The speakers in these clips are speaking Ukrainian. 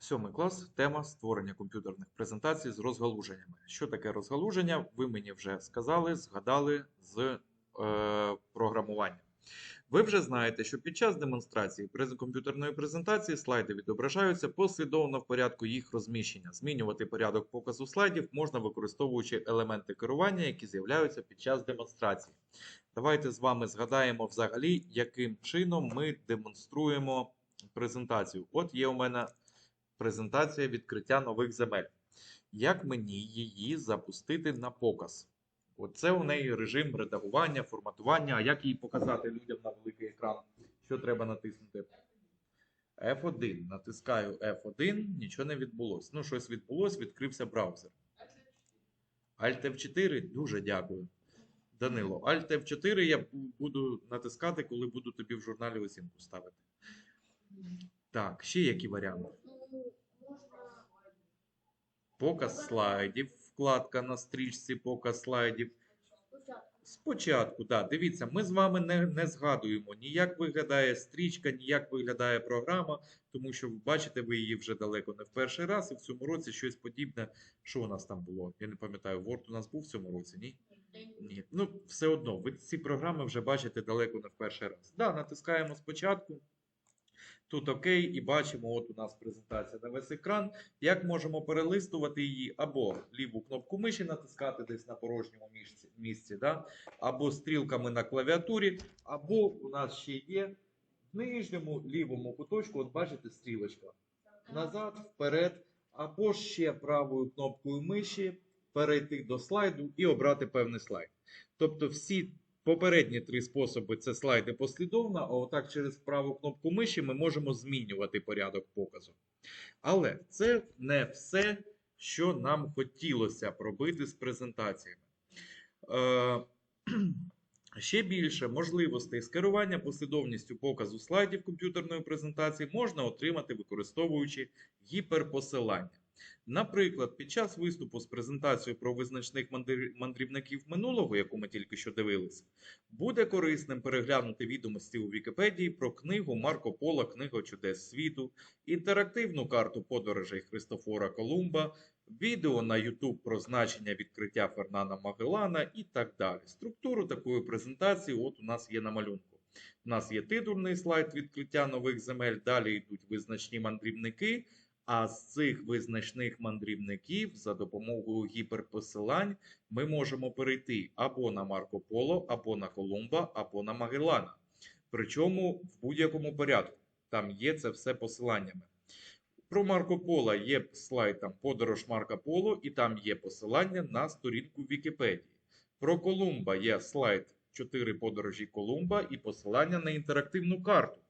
Сьомий клас. Тема створення комп'ютерних презентацій з розгалуженнями. Що таке розгалуження? Ви мені вже сказали, згадали з е, програмування. Ви вже знаєте, що під час демонстрації комп'ютерної презентації слайди відображаються послідовно в порядку їх розміщення. Змінювати порядок показу слайдів можна використовуючи елементи керування, які з'являються під час демонстрації. Давайте з вами згадаємо взагалі, яким чином ми демонструємо презентацію. От є у мене презентація відкриття нових земель. Як мені її запустити на показ? Оце у неї режим редагування, форматування. А як її показати людям на великий екран? Що треба натиснути? F1. Натискаю F1, нічого не відбулося. Ну, щось відбулося, відкрився браузер. Alt F4, дуже дякую. Данило, Alt F4 я буду натискати, коли буду тобі в журналі оцінку ставити. Так, ще які варіанти? Показ слайдів, вкладка на стрічці, показ слайдів. Спочатку, так, дивіться, ми з вами не, не згадуємо ні як виглядає стрічка, ні як виглядає програма, тому що бачите, ви її вже далеко не в перший раз, і в цьому році щось подібне. Що у нас там було? Я не пам'ятаю, Word у нас був в цьому році, ні? Ні. Ну, все одно, ви ці програми вже бачите далеко не в перший раз. Да, натискаємо спочатку. Тут ОК, і бачимо, от у нас презентація на весь екран. Як можемо перелистувати її або ліву кнопку миші натискати десь на порожньому місці да? або стрілками на клавіатурі, або у нас ще є в нижньому лівому куточку, от бачите, стрілочка. Назад, вперед, або ще правою кнопкою миші перейти до слайду і обрати певний слайд. Тобто всі попередні три способи це слайди послідовно, а отак через праву кнопку миші ми можемо змінювати порядок показу. Але це не все, що нам хотілося б робити з презентаціями. Е, Ще більше можливостей з керування послідовністю показу слайдів комп'ютерної презентації можна отримати, використовуючи гіперпосилання. Наприклад, під час виступу з презентацією про визначних мандрівників минулого, яку ми тільки що дивилися, буде корисним переглянути відомості у Вікіпедії про книгу Марко Поло Книга чудес світу, інтерактивну карту подорожей Христофора Колумба, відео на YouTube про значення відкриття Фернана Магеллана і так далі. Структуру такої презентації от у нас є на малюнку. У нас є титульний слайд відкриття нових земель, далі йдуть визначні мандрівники. А з цих визначних мандрівників за допомогою гіперпосилань ми можемо перейти або на Марко Поло, або на Колумба, або на Магеллана. Причому в будь-якому порядку. Там є це все посиланнями. Про Марко Поло є слайд там подорож Марко Поло, і там є посилання на сторінку Вікіпедії. Про Колумба є слайд 4 подорожі Колумба і посилання на інтерактивну карту.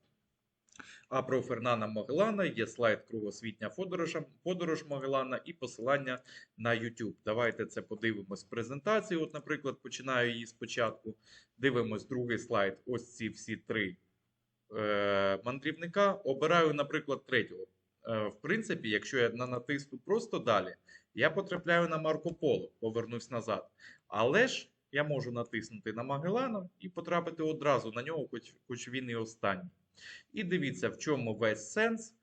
А про Фернана Магеллана є слайд Кругосвітня подорож, подорож Магеллана і посилання на YouTube. Давайте це подивимось в презентації. От, наприклад, починаю її спочатку. Дивимось другий слайд. Ось ці всі три е, мандрівника. Обираю, наприклад, третього. Е, в принципі, якщо я на- натисну просто далі, я потрапляю на Марко Поло, повернусь назад. Але ж я можу натиснути на Магеллана і потрапити одразу на нього, хоч, хоч він і останній. І дивіться, в чому весь сенс.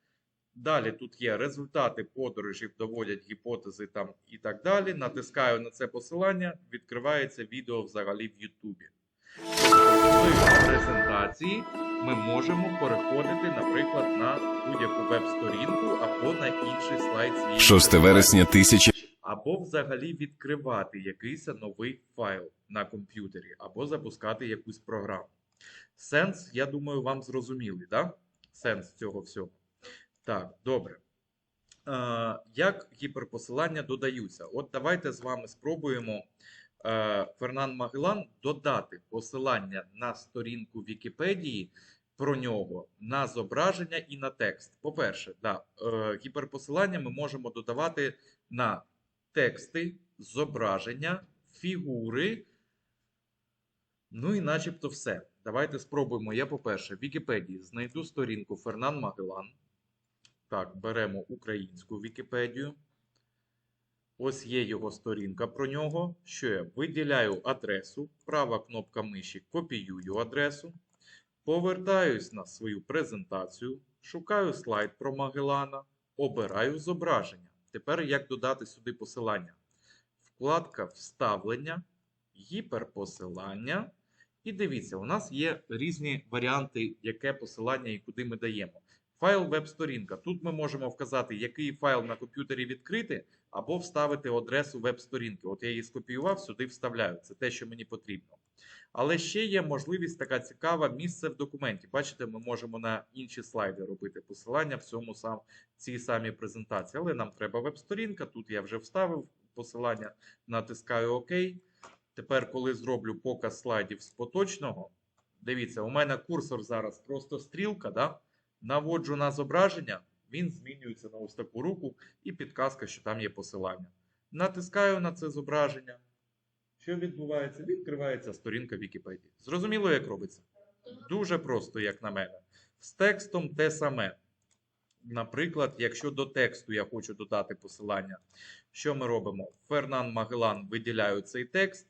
Далі тут є результати подорожів, доводять гіпотези там і так далі. Натискаю на це посилання, відкривається відео взагалі в Ютубі. В презентації ми можемо переходити, наприклад, на будь-яку веб-сторінку або на інший слайд цієї 6 вересня. 1000 Або взагалі відкривати якийсь новий файл на комп'ютері, або запускати якусь програму. Сенс, я думаю, вам зрозумілий, да? Сенс цього всього. Так, добре. Е, як гіперпосилання додаються? От давайте з вами спробуємо е, Фернан Магеллан додати посилання на сторінку Вікіпедії про нього на зображення і на текст. По-перше, да, е, гіперпосилання ми можемо додавати на тексти, зображення, фігури. Ну і начебто все. Давайте спробуємо. Я, по-перше, в Вікіпедії знайду сторінку Фернан Магеллан. Так, беремо українську Вікіпедію. Ось є його сторінка про нього. Що я виділяю адресу, права кнопка миші, копіюю адресу. Повертаюсь на свою презентацію, шукаю слайд про Магеллана. обираю зображення. Тепер як додати сюди посилання? Вкладка Вставлення, гіперпосилання. І дивіться, у нас є різні варіанти, яке посилання і куди ми даємо. Файл веб-сторінка. Тут ми можемо вказати, який файл на комп'ютері відкрити, або вставити адресу веб-сторінки. От я її скопіював, сюди вставляю. Це те, що мені потрібно. Але ще є можливість така цікава місце в документі. Бачите, ми можемо на інші слайди робити посилання в цьому сам, цій самій презентації. Але нам треба веб-сторінка. Тут я вже вставив посилання, натискаю ОК. Тепер, коли зроблю показ слайдів з поточного, дивіться, у мене курсор зараз просто стрілка. Да? Наводжу на зображення, він змінюється на ось таку руку і підказка, що там є посилання. Натискаю на це зображення. Що відбувається? Відкривається сторінка Вікіпедії. Зрозуміло, як робиться? Дуже просто, як на мене. З текстом те саме. Наприклад, якщо до тексту я хочу додати посилання, що ми робимо? Фернан Магелан виділяю цей текст.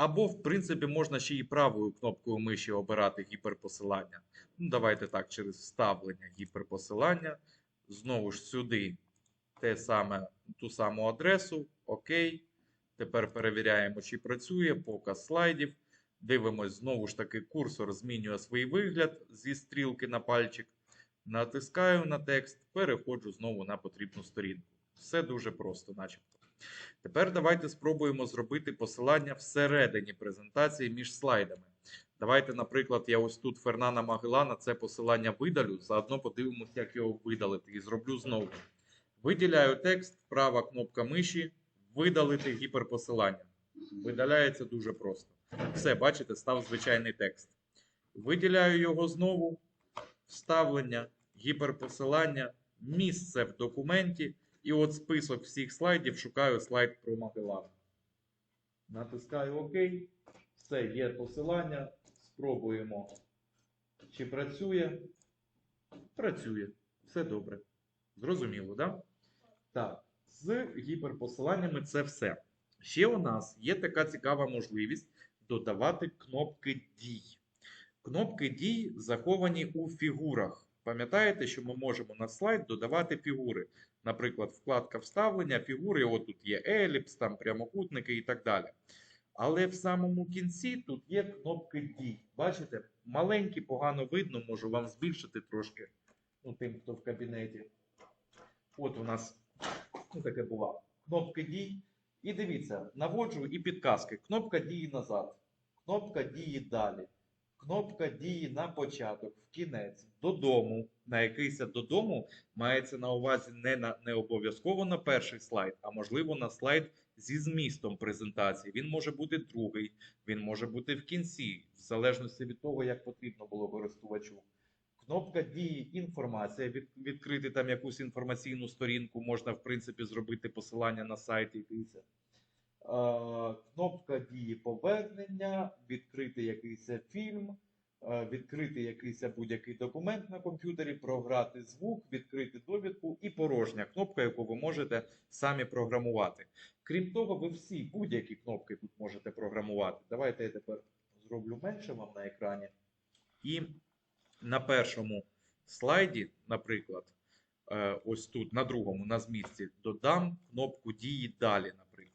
Або, в принципі, можна ще і правою кнопкою миші обирати гіперпосилання. Ну, давайте так, через вставлення гіперпосилання. Знову ж сюди те саме, ту саму адресу. Окей. Тепер перевіряємо, чи працює показ слайдів. Дивимось, знову ж таки, курсор змінює свій вигляд зі стрілки на пальчик. Натискаю на текст, переходжу знову на потрібну сторінку. Все дуже просто, начебто. Тепер давайте спробуємо зробити посилання всередині презентації між слайдами. Давайте, наприклад, я ось тут Фернана Магелана це посилання видалю. Заодно подивимося, як його видалити. І зроблю знову. Виділяю текст, права кнопка миші, видалити гіперпосилання. Видаляється дуже просто. Все, бачите, став звичайний текст. Виділяю його знову. Вставлення, гіперпосилання, місце в документі. І от список всіх слайдів шукаю слайд про Магеллана. Натискаю ОК. Все, є посилання. Спробуємо, чи працює. Працює. Все добре. Зрозуміло, так? Да? Так, з гіперпосиланнями це все. Ще у нас є така цікава можливість додавати кнопки дій. Кнопки дій заховані у фігурах. Пам'ятаєте, що ми можемо на слайд додавати фігури. Наприклад, вкладка вставлення, фігури, от тут є еліпс, там прямокутники і так далі. Але в самому кінці тут є кнопки дій. Бачите, маленькі, погано видно, можу вам збільшити трошки ну, тим, хто в кабінеті. От у нас ну, таке бувало. Кнопки дій. І дивіться, наводжу і підказки. Кнопка дії назад, кнопка дії далі. Кнопка дії на початок, в кінець, додому. На якийсь додому мається на увазі не, на, не обов'язково на перший слайд, а можливо на слайд зі змістом презентації. Він може бути другий, він може бути в кінці, в залежності від того, як потрібно було користувачу. Кнопка дії інформація. Від, відкрити там якусь інформаційну сторінку, можна, в принципі, зробити посилання на сайт якийсь. Е, кнопка дії повернення, відкрити якийсь фільм, е, відкрити якийсь будь-який документ на комп'ютері, програти звук, відкрити довідку і порожня кнопка, яку ви можете самі програмувати. Крім того, ви всі будь-які кнопки тут можете програмувати. Давайте я тепер зроблю менше вам на екрані. І на першому слайді, наприклад, е, ось тут, на другому, на змісті, додам кнопку дії далі, наприклад.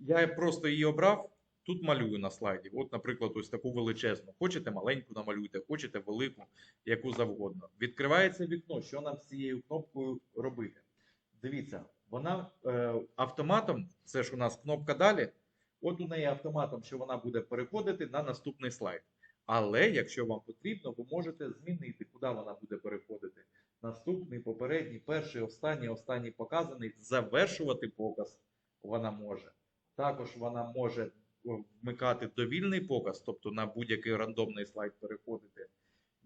Я просто її обрав, тут малюю на слайді. От, наприклад, ось таку величезну. Хочете маленьку намалюйте, хочете велику, яку завгодно. Відкривається вікно, що нам з цією кнопкою робити. Дивіться, вона е, автоматом, це ж у нас кнопка далі. От у неї автоматом, що вона буде переходити на наступний слайд. Але якщо вам потрібно, ви можете змінити, куди вона буде переходити. Наступний, попередній, перший, останній, останній показаний. Завершувати показ вона може. Також вона може вмикати довільний показ, тобто на будь-який рандомний слайд переходити.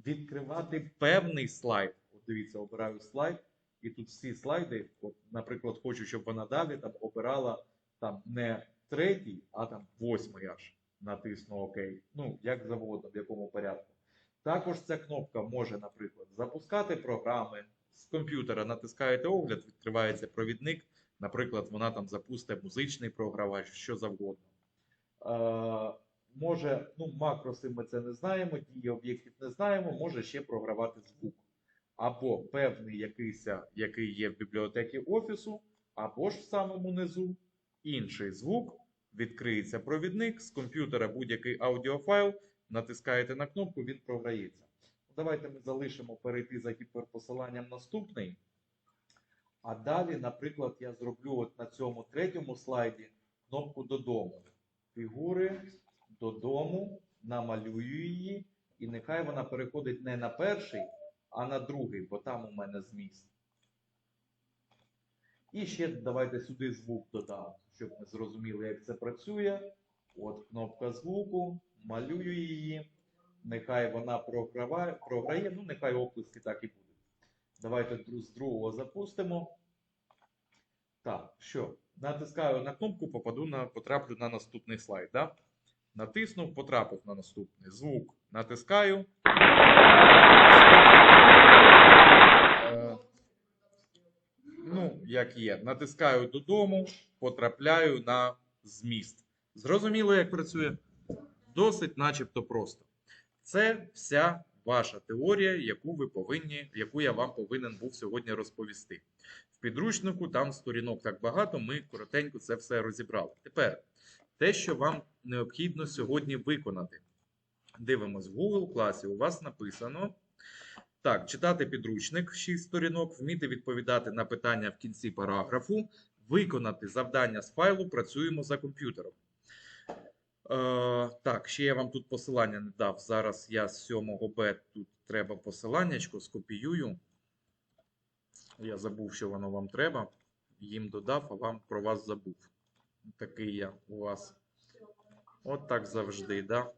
Відкривати певний слайд. От дивіться, обираю слайд, і тут всі слайди, от, наприклад, хочу, щоб вона далі там обирала там не третій, а там восьмий аж натисну ОК. Ну, як завгодно, в якому порядку. Також ця кнопка може, наприклад, запускати програми з комп'ютера, натискаєте огляд, відкривається провідник. Наприклад, вона там запустить музичний програвач, що завгодно. Е, може, ну, макроси ми це не знаємо, дії об'єктів не знаємо, може ще програвати звук. або певний якийсь, який є в бібліотеці офісу, або ж в самому низу інший звук. Відкриється провідник з комп'ютера будь-який аудіофайл, натискаєте на кнопку, він програється. Давайте ми залишимо перейти за гіперпосиланням наступний. А далі, наприклад, я зроблю от на цьому третьому слайді кнопку додому. Фігури додому, намалюю її, і нехай вона переходить не на перший, а на другий, бо там у мене зміст. І ще давайте сюди звук додам, щоб ми зрозуміли, як це працює. От кнопка звуку, малюю її. Нехай вона програє, ну нехай оплески так і будуть. Давайте з другого запустимо. Так, що? Натискаю на кнопку, попаду на, потраплю на наступний слайд. Да? Натиснув, потрапив на наступний. Звук натискаю. Е, ну, як є. Натискаю додому, потрапляю на зміст. Зрозуміло, як працює? Досить начебто просто. Це вся ваша теорія, яку ви повинні, яку я вам повинен був сьогодні розповісти. В підручнику там сторінок так багато, ми коротенько це все розібрали. Тепер те, що вам необхідно сьогодні виконати. Дивимось, в Google класі у вас написано. Так, читати підручник 6 сторінок, вміти відповідати на питання в кінці параграфу, виконати завдання з файлу Працюємо за комп'ютером. Е, так, ще я вам тут посилання не дав. Зараз я з 7 Б тут треба посиланнячко, скопіюю. Я забув, що воно вам треба. Їм додав, а вам про вас забув. Такий я у вас. От так завжди, да?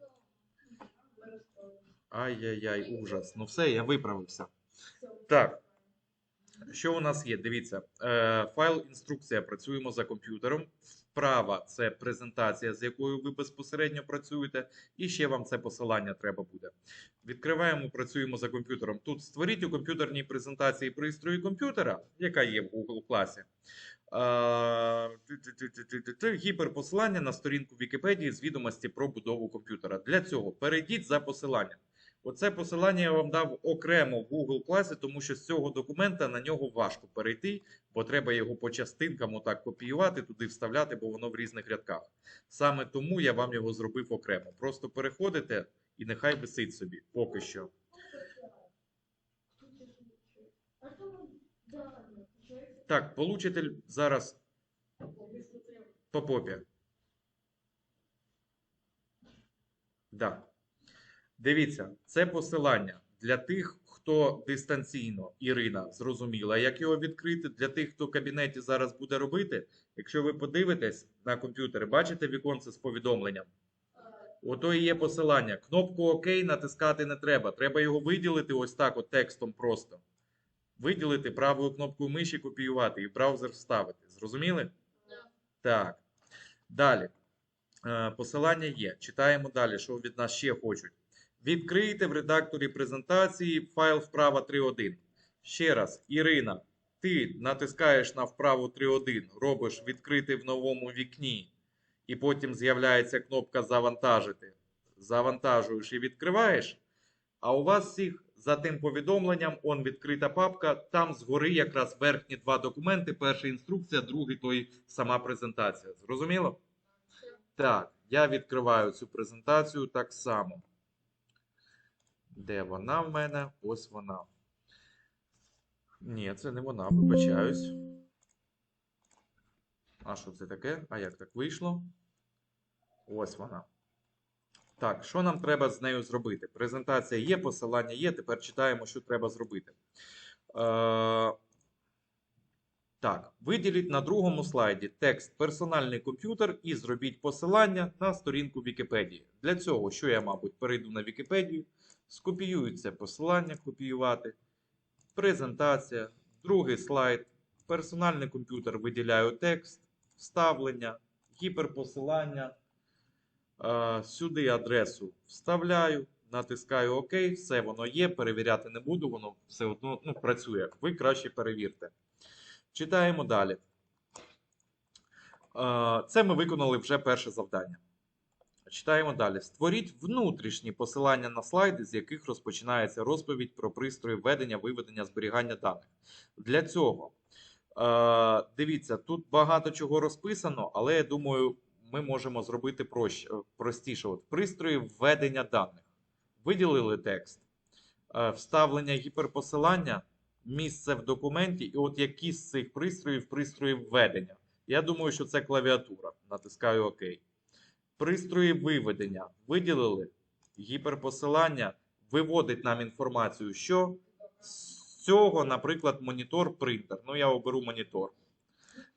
Ай-яй-яй, ужас. Ну все, я виправився. Так. Що у нас є? Дивіться, е, файл інструкція. Працюємо за комп'ютером. Вправа це презентація, з якою ви безпосередньо працюєте, і ще вам це посилання треба буде. Відкриваємо, працюємо за комп'ютером. Тут створіть у комп'ютерній презентації пристрою комп'ютера, яка є в Google класі. Гіперпосилання на сторінку Вікіпедії з відомості про будову комп'ютера. Для цього перейдіть за посиланням. Оце посилання я вам дав окремо в Google класі, тому що з цього документа на нього важко перейти, бо треба його по частинкам отак копіювати, туди вставляти, бо воно в різних рядках. Саме тому я вам його зробив окремо. Просто переходите і нехай висить собі поки що. Так, получитель зараз по попі. Да. Дивіться, це посилання для тих, хто дистанційно, Ірина зрозуміла, як його відкрити. Для тих, хто в кабінеті зараз буде робити. Якщо ви подивитесь на комп'ютер, бачите віконце з повідомленням. Ото і є посилання. Кнопку ОК натискати не треба. Треба його виділити ось так, от текстом просто. Виділити правою кнопкою миші, копіювати і в браузер вставити. Зрозуміли? Так. Далі. Е, Посилання є. Читаємо далі, що від нас ще хочуть. Відкрийте в редакторі презентації файл вправа 3.1. Ще раз, Ірина, ти натискаєш на вправу 3.1, робиш відкрити в новому вікні, і потім з'являється кнопка Завантажити. Завантажуєш і відкриваєш. А у вас всіх за тим повідомленням, он відкрита папка, там згори якраз верхні два документи. Перша інструкція, другий той сама презентація. Зрозуміло? Так, я відкриваю цю презентацію так само. Де вона в мене? Ось вона. Ні, це не вона, вибачаюсь. А що це таке? А як так вийшло? Ось вона. Так, що нам треба з нею зробити? Презентація є, посилання є. Тепер читаємо, що треба зробити. Е, так, виділіть на другому слайді текст персональний комп'ютер і зробіть посилання на сторінку Вікіпедії. Для цього, що я, мабуть, перейду на Вікіпедію, скопіюю це посилання, копіювати, презентація, другий слайд, персональний комп'ютер виділяю текст, вставлення, гіперпосилання. Е, Сюди адресу вставляю, натискаю ОК, все воно є, перевіряти не буду, воно все одно ну, працює. Ви краще перевірте. Читаємо далі. Е, Це ми виконали вже перше завдання. Читаємо далі. Створіть внутрішні посилання на слайди, з яких розпочинається розповідь про пристрої введення, виведення, зберігання даних. Для цього е, дивіться, тут багато чого розписано, але я думаю, ми можемо зробити проще, простіше. От, пристрої введення даних. Виділили текст, е, вставлення гіперпосилання, місце в документі, і от які з цих пристроїв пристрої введення. Я думаю, що це клавіатура. Натискаю ОК. Пристрої виведення. Виділили гіперпосилання, виводить нам інформацію, що з цього, наприклад, монітор принтер. Ну, я оберу монітор.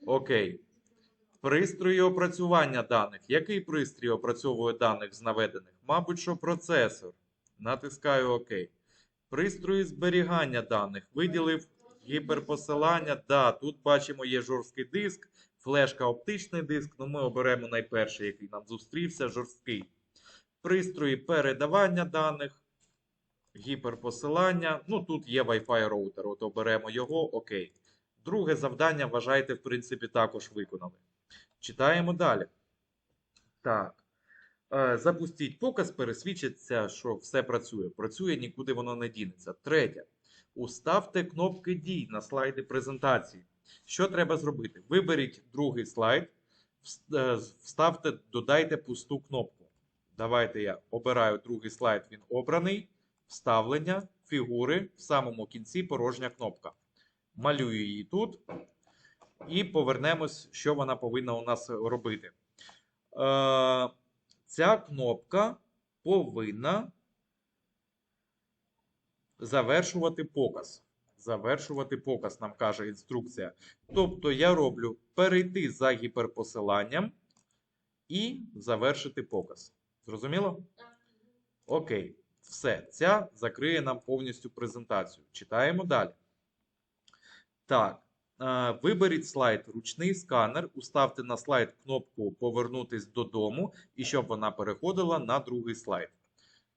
Окей. Пристрої опрацювання даних. Який пристрій опрацьовує даних з наведених? Мабуть, що процесор. Натискаю ОК. Пристрої зберігання даних. Виділив гіперпосилання. Да, тут бачимо, є жорсткий диск, флешка оптичний диск. Ну, ми оберемо найперший, який нам зустрівся, жорсткий. Пристрої передавання даних, гіперпосилання. Ну, тут є Wi-Fi роутер. От оберемо його. Окей. Друге завдання, вважайте, в принципі, також виконали. Читаємо далі. Так. Е, Запустіть показ, пересвідчиться, що все працює. Працює, нікуди воно не дінеться. Третє. Уставте кнопки дій на слайди презентації. Що треба зробити? Виберіть другий слайд, е, вставте, додайте пусту кнопку. Давайте я обираю другий слайд, він обраний. Вставлення, фігури, в самому кінці порожня кнопка. Малюю її тут. І повернемось, що вона повинна у нас робити. Е, ця кнопка повинна завершувати показ. Завершувати показ, нам каже інструкція. Тобто я роблю перейти за гіперпосиланням і завершити показ. Зрозуміло? Окей. Все. Ця закриє нам повністю презентацію. Читаємо далі. Так. е, Виберіть слайд ручний сканер, уставте на слайд кнопку Повернутись додому, і щоб вона переходила на другий слайд.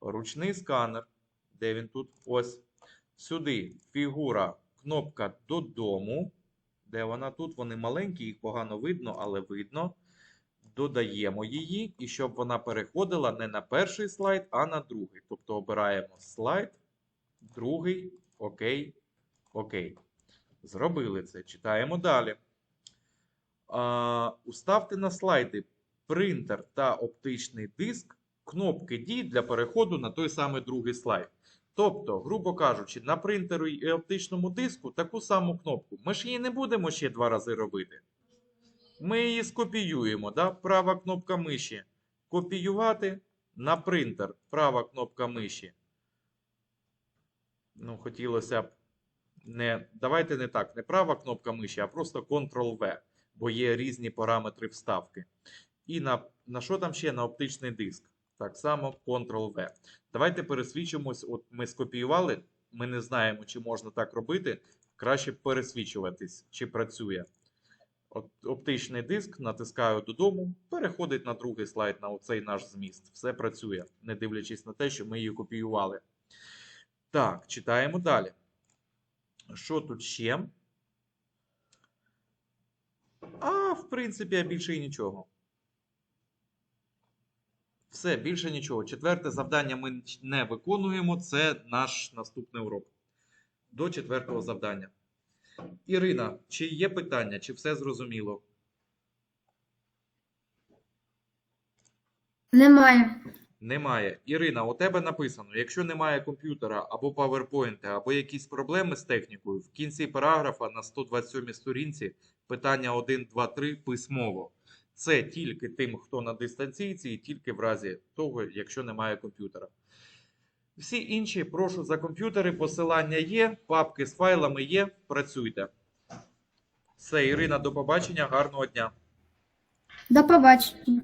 Ручний сканер. Де він тут? Ось. Сюди фігура, кнопка додому. Де вона тут? Вони маленькі, їх погано видно, але видно. Додаємо її, і щоб вона переходила не на перший слайд, а на другий. Тобто обираємо слайд, другий, окей, окей. Зробили це. Читаємо далі. А, уставте на слайди принтер та оптичний диск кнопки дій для переходу на той самий другий слайд. Тобто, грубо кажучи, на принтеру і оптичному диску таку саму кнопку. Ми ж її не будемо ще два рази робити. Ми її скопіюємо. Да? Права кнопка миші. Копіювати на принтер. Права кнопка миші. Ну, хотілося б не. Давайте не так. Не права кнопка миші, а просто Ctrl-V, бо є різні параметри вставки. І на, на що там ще? На оптичний диск. Так само Ctrl-V. Давайте пересвідчимось. От ми скопіювали. Ми не знаємо, чи можна так робити. Краще пересвідчуватись, чи працює. От, оптичний диск, натискаю додому, переходить на другий слайд, на оцей наш зміст. Все працює, не дивлячись на те, що ми її копіювали. Так, читаємо далі. Що тут ще? А, в принципі, більше і нічого. Все, більше нічого. Четверте завдання ми не виконуємо. Це наш наступний урок. До четвертого завдання. Ірина, чи є питання, чи все зрозуміло? Немає. Немає. Ірина, у тебе написано: якщо немає комп'ютера або PowerPoint, або якісь проблеми з технікою, в кінці параграфа на 127 сторінці питання 1, 2, 3 письмово. Це тільки тим, хто на дистанційці, і тільки в разі того, якщо немає комп'ютера. Всі інші, прошу за комп'ютери, посилання є, папки з файлами є, працюйте. Все, Ірина, до побачення, гарного дня. До побачення.